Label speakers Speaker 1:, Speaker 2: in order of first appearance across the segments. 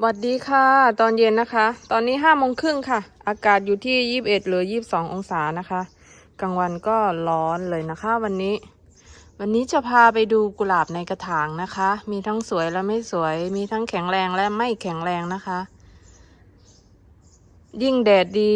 Speaker 1: สวัสดีค่ะ ตอนเย็นนะคะ ตอนนี้ห้าโมงครึ่งค่ะ อากาศอยู่ที่ยี่บเอ็ดหรือยี่บสององศานะคะ กลางวันก็ร้อนเลยนะคะวันนี้ วันนี้จะพาไปดูกุหลาบในกระถางนะคะ มีทั้งสวยและไม่สวย มีทั้งแข็งแรงและไม่แข็งแรงนะคะ ยิ่งแดดดี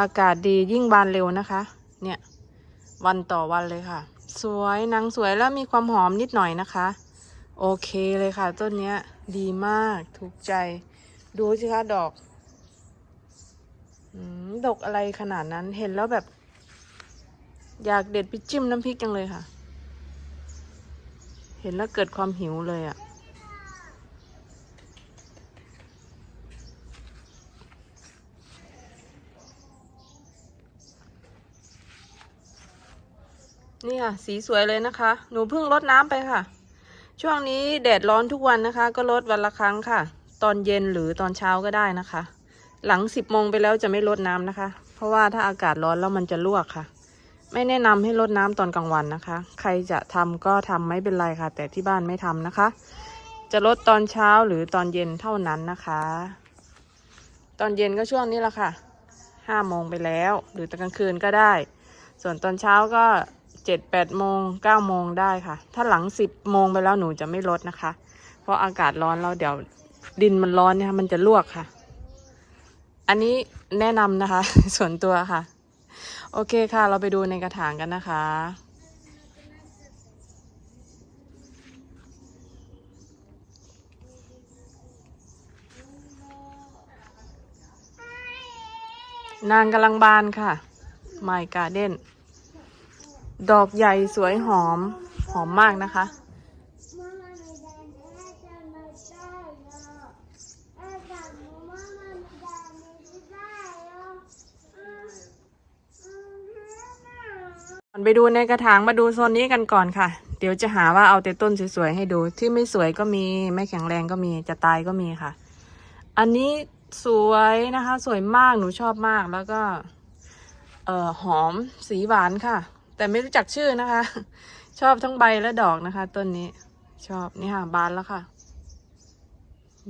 Speaker 1: อากาศดียิ่งบานเร็วนะคะ เนี่ย วันต่อวันเลยค่ะ สวยนางสวยแล้วมีความหอมนิดหน่อยนะคะ โอเคเลยค่ะต้นเนี้ย ดีมากถูกใจ ดูสิคะดอกดอกอะไรขนาดนั้นเห็นแล้วแบบ อยากเด็ดไปจิ้มน้ำพริกจังเลยค่ะ เห็นแล้วเกิดความหิวเลยอะ่ะนี่ค่ะ สีสวยเลยนะคะ หนูเพิ่งรดน้ำไปค่ะ ช่วงนี้แดดร้อนทุกวันนะคะ ก็ลดวันละครั้งค่ะ ตอนเย็นหรือตอนเช้าก็ได้นะคะ หลังสิบโมงไปแล้วจะไม่ลดน้ำนะคะ เพราะว่าถ้าอากาศร้อนแล้วมันจะลวกค่ะ ไม่แนะนำให้ลดน้ำตอนกลางวันนะคะ ใครจะทำก็ทำไม่เป็นไรค่ะ แต่ที่บ้านไม่ทำนะคะ จะลดตอนเช้าหรือตอนเย็นเท่านั้นนะคะ ตอนเย็นก็ช่วงนี้แหละค่ะห้าโมงไปแล้ว หรือตอนกลางคืนก็ได้ ส่วนตอนเช้าก็ เจ็ดแปดโมงเก้าโมงได้ค่ะ ถ้าหลังสิบโมงไปแล้วหนูจะไม่ลดนะคะ เพราะอากาศร้อนแล้วเดี๋ยวดินมันร้อนเนี่ยมันจะลวกค่ะ อันนี้แนะนำนะคะ ส่วนตัวค่ะ โอเคค่ะ เราไปดูในกระถางกันนะคะนางกำลังบานค่ะไมการ์เดอกใหญ่สวยหอม หอมมากนะคะก่อนไปดูในกระถางมาดูโซนนี้กันก่อนค่ะ เดี๋ยวจะหาว่าเอาแต่ต้นสวยๆให้ดู ที่ไม่สวยก็มี ไม่แข็งแรงก็มี จะตายก็มีค่ะ อันนี้สวยนะคะ สวยมาก หนูชอบมาก แล้วก็ เอ่อ หอม สีหวานค่ะ แต่ไม่รู้จักชื่อนะคะ ชอบทั้งใบและดอกนะคะ ต้นนี้ ชอบนี่ค่ะ บานแล้วค่ะ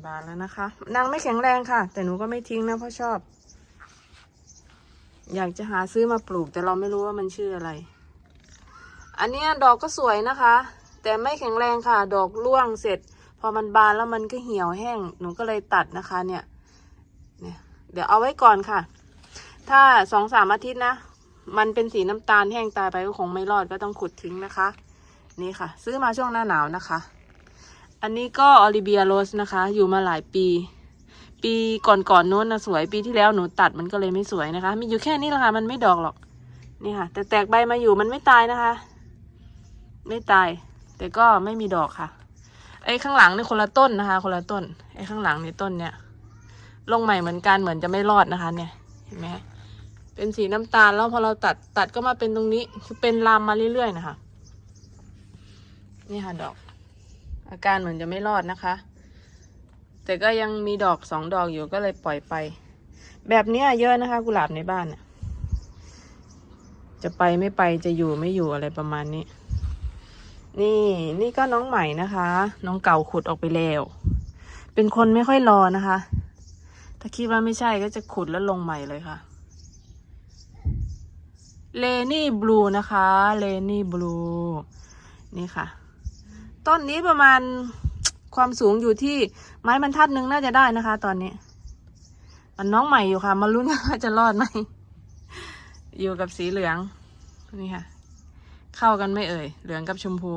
Speaker 1: บานแล้วนะคะ นางไม่แข็งแรงค่ะ แต่หนูก็ไม่ทิ้งนะเพราะชอบ อยากจะหาซื้อมาปลูก แต่เราไม่รู้ว่ามันชื่ออะไร อันนี้ดอกก็สวยนะคะ แต่ไม่แข็งแรงค่ะ ดอกร่วงเสร็จ พอมันบานแล้วมันก็เหี่ยวแห้ง หนูก็เลยตัดนะคะ เนี่ย เนี่ย เดี๋ยวเอาไว้ก่อนค่ะ ถ้าสองสามอาทิตย์นะ มันเป็นสีน้ำตาลแห้งตายไปก็คงไม่รอดก็ต้องขุดทิ้งนะคะ นี่ค่ะ ซื้อมาช่วงหน้าหนาวนะคะ อันนี้ก็ออลิเบียโรสนะคะ อยู่มาหลายปี ปีก่อนๆนู้นนะสวยปีที่แล้วหนูตัดมันก็เลยไม่สวยนะคะ มีอยู่แค่นี้แหละค่ะมันไม่ดอกหรอก นี่ค่ะ แต่แตกใบมาอยู่มันไม่ตายนะคะ ไม่ตาย แต่ก็ไม่มีดอกค่ะ ไอ้ข้างหลังนี่คนละต้นนะคะ คนละต้น ไอ้ข้างหลังนี่ต้นเนี่ยลงใหม่เหมือนกันเหมือนจะไม่รอดนะคะ เนี่ยเห็นไหม เป็นสีน้ำตาลแล้วพอเราตัดตัดก็มาเป็นตรงนี้คือเป็นลามมาเรื่อยๆนะคะ นี่ค่ะดอก อาการเหมือนจะไม่รอดนะคะ แต่ก็ยังมีดอกสองดอกอยู่ก็เลยปล่อยไป แบบนี้เยอะนะคะ กุหลาบในบ้านเนี่ยจะไปไม่ไปจะอยู่ไม่อยู่อะไรประมาณนี้ นี่นี่ก็น้องใหม่นะคะ น้องเก่าขุดออกไปแล้ว เป็นคนไม่ค่อยรอนะคะ ถ้าคิดว่าไม่ใช่ก็จะขุดแล้วลงใหม่เลยค่ะ เลนี่บลูนะคะเลนี่บลูนี่ค่ะ ต้นนี้ประมาณความสูงอยู่ที่ไม้บรรทัดหนึ่งน่าจะได้นะคะ ตอนนี้ มันน้องใหม่อยู่ค่ะมาลุ้นนว่าจะรอดไหมอยู่กับสีเหลืองนี่ค่ะ เข้ากันไม่เอ่ย เหลืองกับชมพู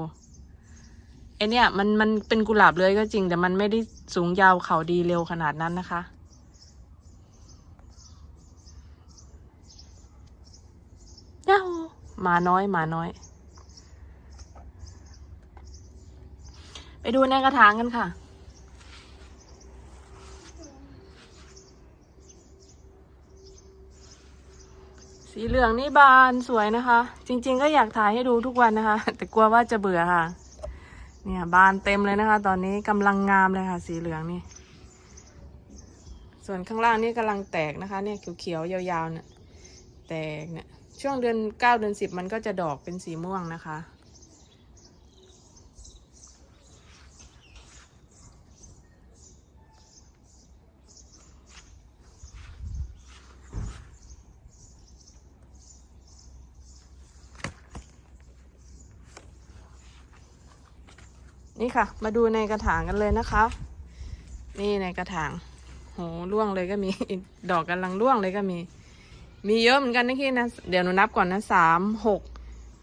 Speaker 1: ไอเนี่ยมันมันเป็นกุหลาบเลยก็จริง แต่มันไม่ได้สูงยาวเขาดีเร็วขนาดนั้นนะคะ ยาฮูห มาน้อยหมาน้อย ไปดูในกระถางกันค่ะ สีเหลืองนี่บานสวยนะคะ จริง ๆ ก็อยากถ่ายให้ดูทุกวันนะคะ แต่กลัวว่าจะเบื่อค่ะ เนี่ยบานเต็มเลยนะคะ ตอนนี้กำลังงามเลยค่ะ สีเหลืองนี่ส่วนข้างล่างนี่กำลังแตกนะคะ เนี่ยเขียวๆยาวๆเนี่ยแตกเนี่ย ช่วงเดือนเก้าเดือนสิบมันก็จะดอกเป็นสีม่วงนะคะ นี่ค่ะ มาดูในกระถางกันเลยนะคะ นี่ในกระถางโหร่วงเลยก็มี ดอกกำลังร่วงเลยก็มี มีเยอะเหมือนกันนะพี่นะเดี๋ยวหนูนับก่อนนะสามหก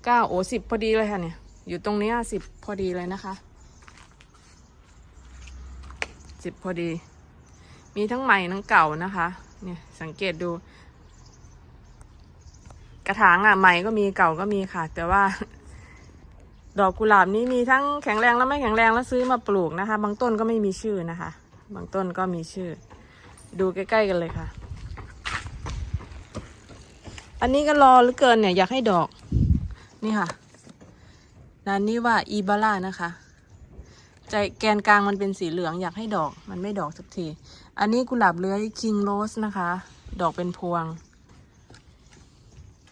Speaker 1: เก้าโอ้สิบพอดีเลยค่ะเนี่ย อยู่ตรงนี้สิบพอดีเลยนะคะสิบพอดี มีทั้งใหม่ทั้งเก่านะคะ เนี่ยสังเกตดู กระถางอะใหม่ก็มีเก่าก็มีค่ะ แต่ว่า ดอกกุหลาบนี้มีทั้งแข็งแรงและไม่แข็งแรงแล้วซื้อมาปลูกนะคะ บางต้นก็ไม่มีชื่อนะคะ บางต้นก็มีชื่อ ดูใกล้ๆกันเลยค่ะ อันนี้ก็รอหรือเกินเนี่ยอยากให้ดอก นี่ค่ะนันนี้ว่าอีบาร่านะคะใจแกนกลางมันเป็นสีเหลืองอยากให้ดอกมันไม่ดอกสักที อันนี้กุหลาบเลื้อยคิงโรสนะคะ ดอกเป็นพวง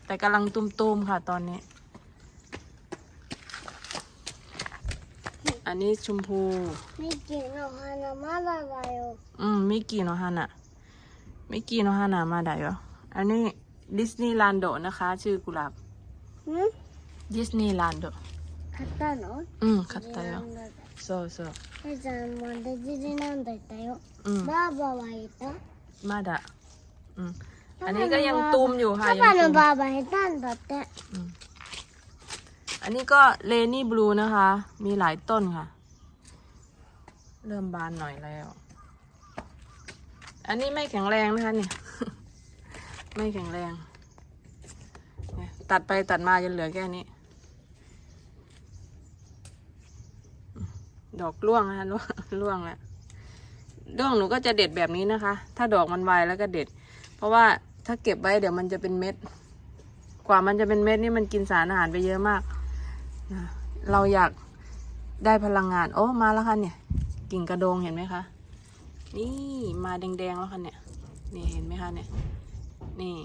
Speaker 1: แต่กำลังตุ้มๆค่ะตอนนี้ อันนี้ชมพู
Speaker 2: มิกิโนฮานะมาดาย
Speaker 1: อืมมิกิโนฮานะมิกิโนฮานะมาดายอันนี้ ดิสนีย์ลานโดนะคะ ชื่อกุหลาบ?ดิสนีย์ลานโด
Speaker 2: 갔다 너?
Speaker 1: อืมคัตตาโย
Speaker 2: そうそう그래서 먼저 디즈니랜드 있다 요.
Speaker 1: อืม
Speaker 2: 바바와 있 다.
Speaker 1: มาดะอืมอันนี้ก็ยังตูมอยู่ค่ะยังตูม.อันนี้ก็เลนี่บลูนะคะ มีหลายต้นค่ะ เริ่มบานหน่อยแล้ว อันนี้ไม่แข็งแรงนะคะเนี่ย ไม่แข็งแรง ตัดไปตัดมาจะเหลือแค่นี้ ดอกร่วงนะร่วงร่วงแล้วร่วงหนูก็จะเด็ดแบบนี้นะคะ ถ้าดอกมันไวแล้วก็เด็ด เพราะว่าถ้าเก็บไว้เดี๋ยวมันจะเป็นเม็ด กว่ามันจะเป็นเม็ดนี่มันกินสารอาหารไปเยอะมากนะเราอยากได้พลังงาน โอ้มาแล้วค่ะเนี่ย กิ่งกระโดงเห็นไหมคะ นี่มาแดงๆแล้วค่ะเนี่ย นี่เห็นไหมคะเนี่ย นี่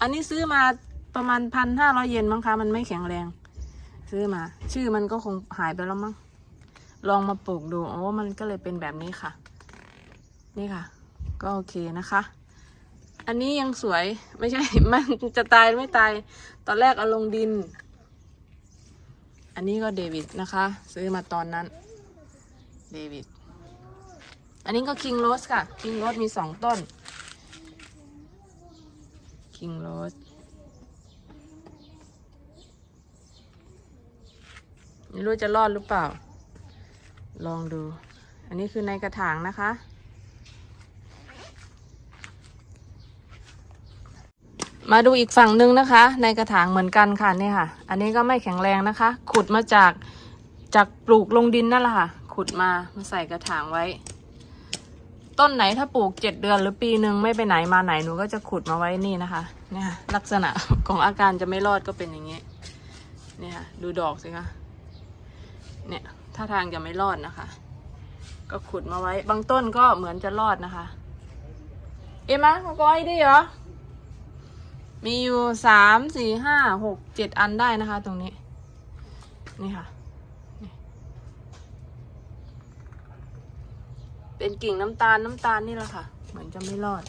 Speaker 1: อันนี้ซื้อมาประมาณพันห้าร้อยเยนมั้งคะ มันไม่แข็งแรง ซื้อมา ชื่อมันก็คงหายไปแล้วมั้ง ลองมาปลูกดูโอ้มันก็เลยเป็นแบบนี้ค่ะ นี่ค่ะ ก็โอเคนะคะ อันนี้ยังสวย ไม่ใช่ มันจะตายไม่ตาย ตอนแรกเอาลงดิน อันนี้ก็เดวิดนะคะ ซื้อมาตอนนั้น เดวิด อันนี้ก็คิงโรสค่ะ คิงโรสมีสองต้น คิงโรส ไม่รู้จะรอดหรือเปล่า ลองดู อันนี้คือในกระถางนะคะ มาดูอีกฝั่งหนึ่งนะคะ ในกระถางเหมือนกันค่ะนี่ค่ะ อันนี้ก็ไม่แข็งแรงนะคะ ขุดมาจากจากปลูกลงดินนั่นแหละค่ะ ขุดมามาใส่กระถางไว้ ต้นไหนถ้าปลูกเจ็ดเดือนหรือปีหนึ่งไม่ไปไหนมาไหนหนูก็จะขุดมาไว้นี่นะคะเนี่ยลักษณะของอาการจะไม่รอดก็เป็นอย่างนี้เนี่ยค่ะดูดอกสิคะเนี่ยท่าทางจะไม่รอดนะคะ ก็ขุดมาไว้ บางต้นก็เหมือนจะรอดนะคะ เอ็มะมาก้อยดิเหรอมีอยู่สามสี่ห้าหกเจ็ดอันได้นะคะ ตรงนี้ นี่ค่ะนี่ เป็นกิ่งน้ำตาลน้ำตาลนี่แหละค่ะ เหมือนจะไม่รอด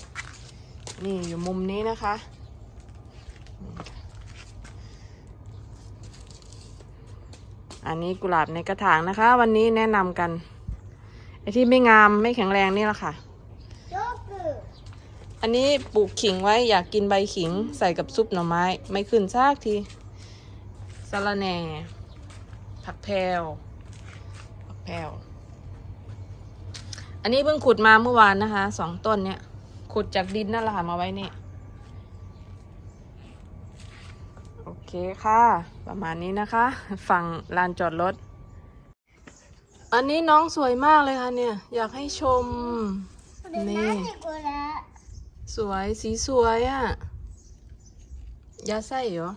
Speaker 1: นี่อยู่มุมนี้นะคะ อันนี้กุหลาบในกระถางนะคะ วันนี้แนะนำกันไอ้ที่ไม่งามไม่แข็งแรงนี่แหละค่ะ。อันนี้ปลูกขิงไว้อยากกินใบขิงใส่กับซุปหน่อไม้ ไม่ขึ้นซากทีสะระแหน่ผักแพรวผักแพรว อันนี้เพิ่งขุดมาเมื่อวานนะคะสองต้นเนี่ย ขุดจากดินนั่นแหละค่ะมาไว้เนี่ยโอเคค่ะ ประมาณนี้นะคะ ฝั่งลานจอดรถ อันนี้น้องสวยมากเลยค่ะเนี่ย อยากให้ชม
Speaker 2: นี่
Speaker 1: สวยสีสวยอะ่ะยาไส้เหรอ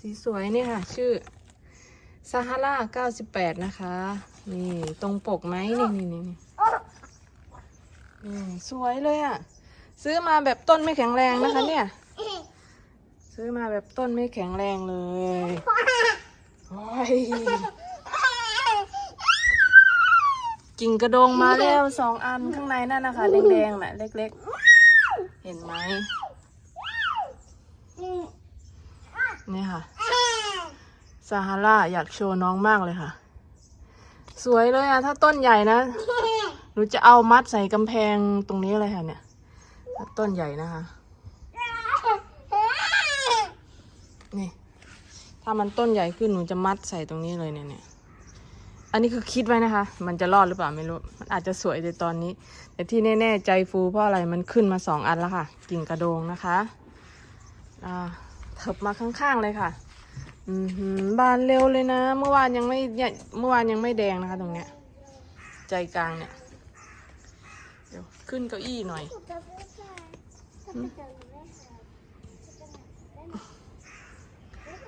Speaker 1: สีสวยเนี่ยค่ะ ชื่อซาฮาราเก้าสิบแปดนะคะ นี่ ตรงปกไหมนี่นี่นี่ สวยเลยอะ่ะ ซื้อมาแบบต้นไม่แข็งแรงนะคะ เนี่ย ซื้อมาแบบต้นไม่แข็งแรงเลยโอ้ยกิ่งกระโดงมาแล้วสองอันข้างในนั่นนะคะแดงๆน่ะ เล็กๆ เห็นไหมนี่ค่ะซาฮาราอยากโชว์น้องมากเลยค่ะ สวยเลยอะถ้าต้นใหญ่นะ หนูจะเอามัดใส่กำแพงตรงนี้เลยค่ะเนี่ย ต้นใหญ่นะคะ นี่ ถ้ามันต้นใหญ่ขึ้นหนูจะมัดใส่ตรงนี้เลยเนี่ยเนี่ยอันนี้คือคิดไว้นะคะ มันจะรอดหรือเปล่าไม่รู้ มันอาจจะสวยในตอนนี้ แต่ที่แน่ๆใจฟูเพราะอะไรมันขึ้นมาสองอันแล้วค่ะ กิ่งกระโดงนะคะอ่าเถิบมาข้างๆเลยค่ะ อือบานเร็วเลยนะ เมื่อวานยังไม่เมื่อวานยังไม่แดงนะคะ ตรงเนี้ย ใจกลางเนี่ย ขึ้นเก้าอี้หน่อย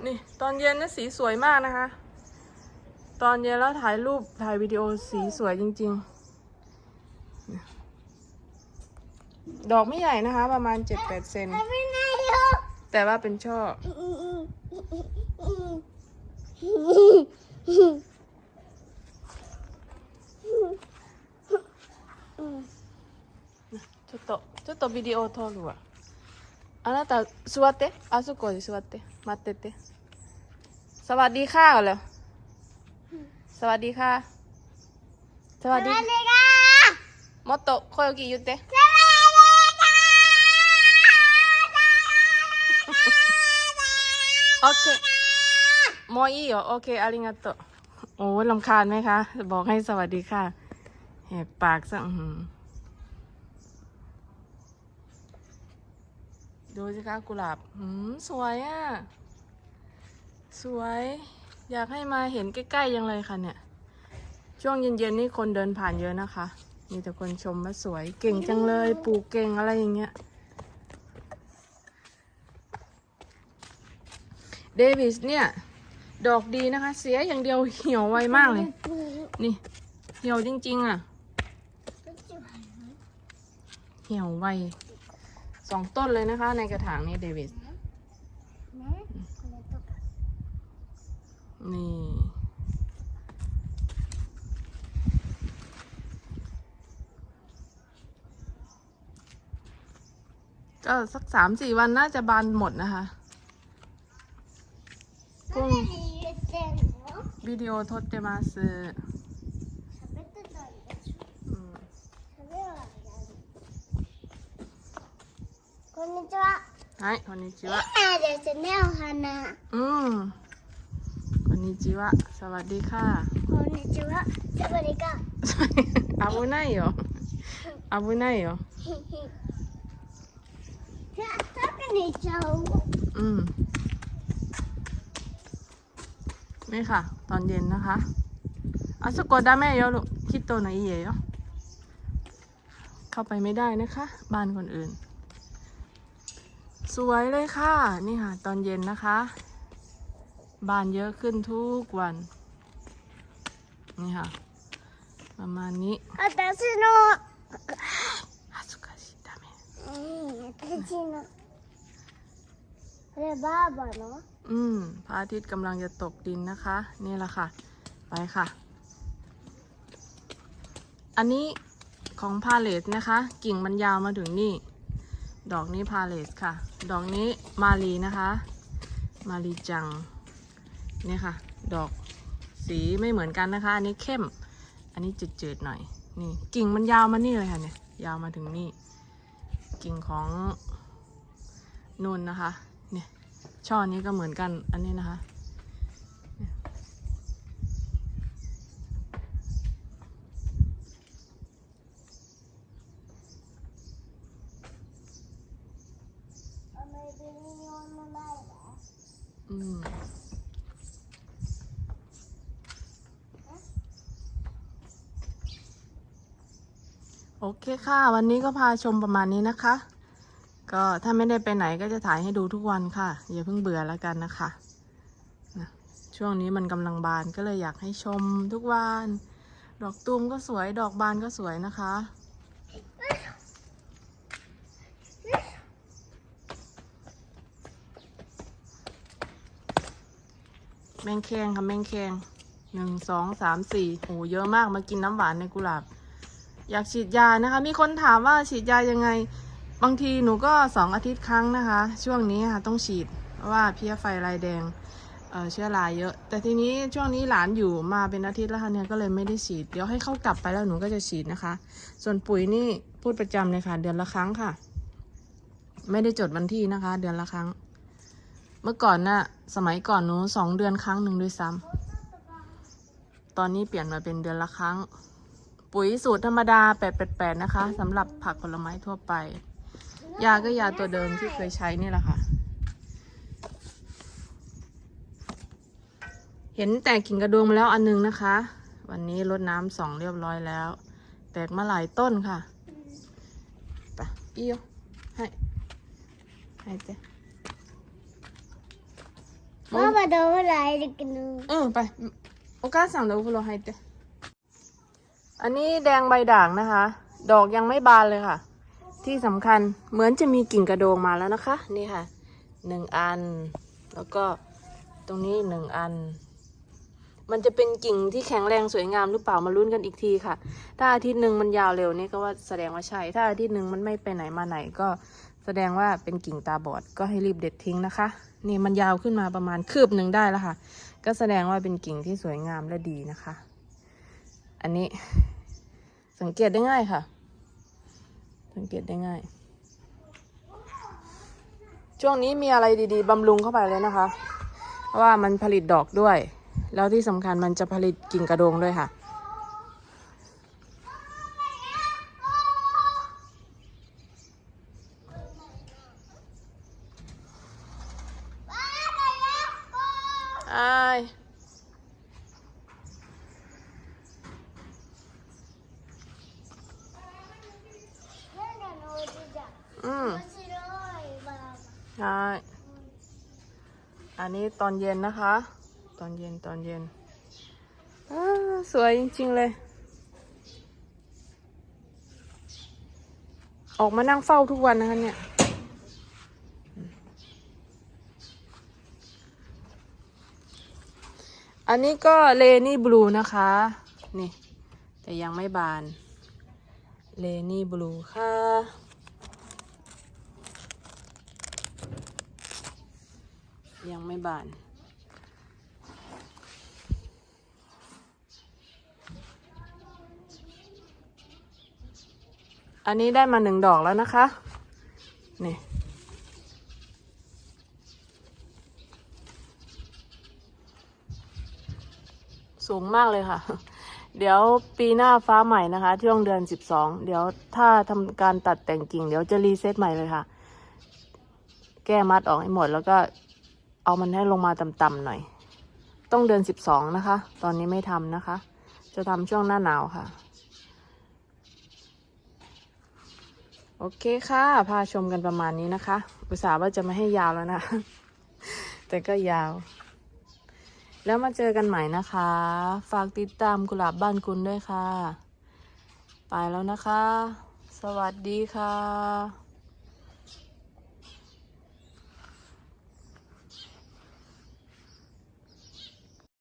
Speaker 1: นี่ตอนเย็นนะสีสวยมากนะคะ ตอนเย็นแล้วถ่ายรูปถ่ายวิดีโอสีสวยจริงๆเนี่ยดอกไม่ใหญ่นะคะ ประมาณเจ็ดแปดเซน
Speaker 2: ไม่นายก
Speaker 1: แต่ว่าเป็นช่อ ちょっとちょっとビデオを撮るわあなた座ってあそこに座って待っててสวัสดีค่ะเหรอสวัสดีค่ะสวัสดี
Speaker 2: มอ
Speaker 1: โตโคโยกิยุเตะโอเคโมอีเหรอโอเคอาริงาโตโอ้ลำคาญไหมคะ บอกให้สวัสดีค่ะแหบปากซะ ดูสิคะกุหลาบหืมสวยอะ สวย อยากให้มาเห็นใกล้ๆยังเลยค่ะเนี่ย ช่วงเย็นๆนี่คนเดินผ่านเยอะนะคะ มีแต่คนชมว่าสวยเก่งจังเลยปลูกเก่งอะไรอย่างเงี้ยเดวิสเนี่ย ดอกดีนะคะ เสียอย่างเดียวเหี่ยวไวมากเลย นี่ เหี่ยวจริง ๆ อะ เหี่ยวไว สองต้นเลยนะคะ ในกระถางนี้เดวิสนี่ ก็สักสามสี่วันน่าจะบานหมดนะคะกุ้งวิดีโอ
Speaker 2: ท
Speaker 1: ดเด
Speaker 2: มาซึ こんにちは
Speaker 1: はい、こんにちは。
Speaker 2: あですねお花
Speaker 1: うん。こんにちは。สวัสดีค่ะ
Speaker 2: こんにちはサバリカ
Speaker 1: 危ないよ。危ないよ。
Speaker 2: じゃあ特にちゃう
Speaker 1: อืม นี่ค่ะ ตอนเย็นนะคะอาสโกดาแม่เยอะลูกคิดโตหน่อยเยอะเข้าไปไม่ได้นะคะ บ้านคนอื่น สวยเลยค่ะ นี่ค่ะ ตอนเย็นนะคะ บานเยอะขึ้นทุกวัน นี่ค่ะ ประมาณนี้
Speaker 2: 私の
Speaker 1: 恥ずかしいダメ
Speaker 2: うん私のこれバーバの
Speaker 1: อืมพระอาทิตย์กำลังจะตกดินนะคะ นี่แหละค่ะ ไปค่ะ อันนี้ของพาเลสนะคะ กิ่งมันยาวมาถึงนี่ ดอกนี้พาเลสค่ะ ดอกนี้มาลีนะคะ มาลีจัง เนี่ยค่ะ ดอกสีไม่เหมือนกันนะคะ อันนี้เข้ม อันนี้จืดๆหน่อย นี่กิ่งมันยาวมานี่เลยค่ะเนี่ย ยาวมาถึงนี่ กิ่งของนุ่นนะคะ เนี่ย ช่อนี้ก็เหมือนกัน อันนี้นะคะ เคค่ะ วันนี้ก็พาชมประมาณนี้นะคะ ก็ถ้าไม่ได้ไปไหนก็จะถ่ายให้ดูทุกวันค่ะ อย่าเพิ่งเบื่อแล้วกันนะคะนะช่วงนี้มันกำลังบานก็เลยอยากให้ชมทุกวัน ดอกตูมก็สวยดอกบานก็สวยนะคะ แมงแคงค่ะแมงแคงหนึ่งสองสามสี่โอ้เยอะมากมากินน้ำหวานในกุหลาบ อยากฉีดยานะคะ มีคนถามว่าฉีดยายังไง บางทีหนูก็สองอาทิตย์ครั้งนะคะ ช่วงนี้ค่ะต้องฉีดเพราะว่าเพี้ยไฟลายแดงเเชื้อราเยอะ แต่ทีนี้ช่วงนี้หลานอยู่มาเป็นอาทิตย์แล้วค่ะเนี่ยก็เลยไม่ได้ฉีด เดี๋ยวให้เขากลับไปแล้วหนูก็จะฉีดนะคะ ส่วนปุ๋ยนี่พูดประจำเลยค่ะ เดือนละครั้งค่ะ ไม่ได้จดวันที่นะคะ เดือนละครั้ง เมื่อก่อนน่ะสมัยก่อนหนูสองเดือนครั้งหนึ่งด้วยซ้ำตอนนี้เปลี่ยนมาเป็นเดือนละครั้ง ปุ๋ยสูตรธรรมดา 888 นะคะสำหรับผักผลไม้ทั่วไป ยาก็ยาตัวเดิมที่เคยใช้นี่แหละค่ะ เห็นแตกกิ่งกระดวงมาแล้วอันนึงนะคะ วันนี้รดน้ำสองเรียบร้อยแล้ว แตกมาหลายต้นค่ะไปอีโยให้ให้เจ้
Speaker 2: บ้ามาดูอะไรกันนู
Speaker 1: เออไปโอกาสสั่งเดี๋ยวคุณร อันนี้แดงใบด่างนะคะ ดอกยังไม่บานเลยค่ะ ที่สำคัญเหมือนจะมีกิ่งกระโดงมาแล้วนะคะ นี่ค่ะหนึ่งอัน แล้วก็ตรงนี้หนึ่งอัน มันจะเป็นกิ่งที่แข็งแรงสวยงามหรือเปล่ามาลุ้นกันอีกทีค่ะ ถ้าอาทิตย์หนึ่งมันยาวเร็วนี่ก็ว่าแสดงว่าใช่ ถ้าอาทิตย์หนึ่งมันไม่ไปไหนมาไหนก็แสดงว่าเป็นกิ่งตาบอดก็ให้รีบเด็ดทิ้งนะคะ นี่มันยาวขึ้นมาประมาณคืบหนึ่งได้แล้วค่ะ ก็แสดงว่าเป็นกิ่งที่สวยงามและดีนะคะ อันนี้สังเกตได้ง่ายค่ะ สังเกตได้ง่าย ช่วงนี้มีอะไรดีๆบำรุงเข้าไปเลยนะคะ เพราะว่ามันผลิตดอกด้วย แล้วที่สำคัญมันจะผลิตกิ่งกระโดงด้วยค่ะ อาย อืม ใช่ อันนี้ตอนเย็นนะคะ ตอนเย็นตอนเย็นสวยจริง ๆ เลย ออกมานั่งเฝ้าทุกวันนะคะเนี่ยอันนี้ก็เลนี่บลูนะคะ นี่ แต่ยังไม่บานเลนี่บลูค่ะ ยังไม่บาน อันนี้ได้มาหนึ่งดอกแล้วนะคะ นี่ สูงมากเลยค่ะ เดี๋ยวปีหน้าฟ้าใหม่นะคะ ช่วงเดือนสิบสอง เดี๋ยวถ้าทำการตัดแต่งกิ่ง เดี๋ยวจะรีเซ็ตใหม่เลยค่ะ แก้มัดออกให้หมดแล้วก็ เอามันให้ลงมาต่ำๆหน่อย ต้องเดือนสิบสองนะคะ ตอนนี้ไม่ทำนะคะ จะทำช่วงหน้าหนาวค่ะ โอเคค่ะ พาชมกันประมาณนี้นะคะ อุตส่าห์ว่าจะไม่ให้ยาวแล้วนะ แต่ก็ยาว แล้วมาเจอกันใหม่นะคะ ฝากติดตามกุหลาบบ้านคุณด้วยค่ะ ไปแล้วนะคะ สวัสดีค่ะ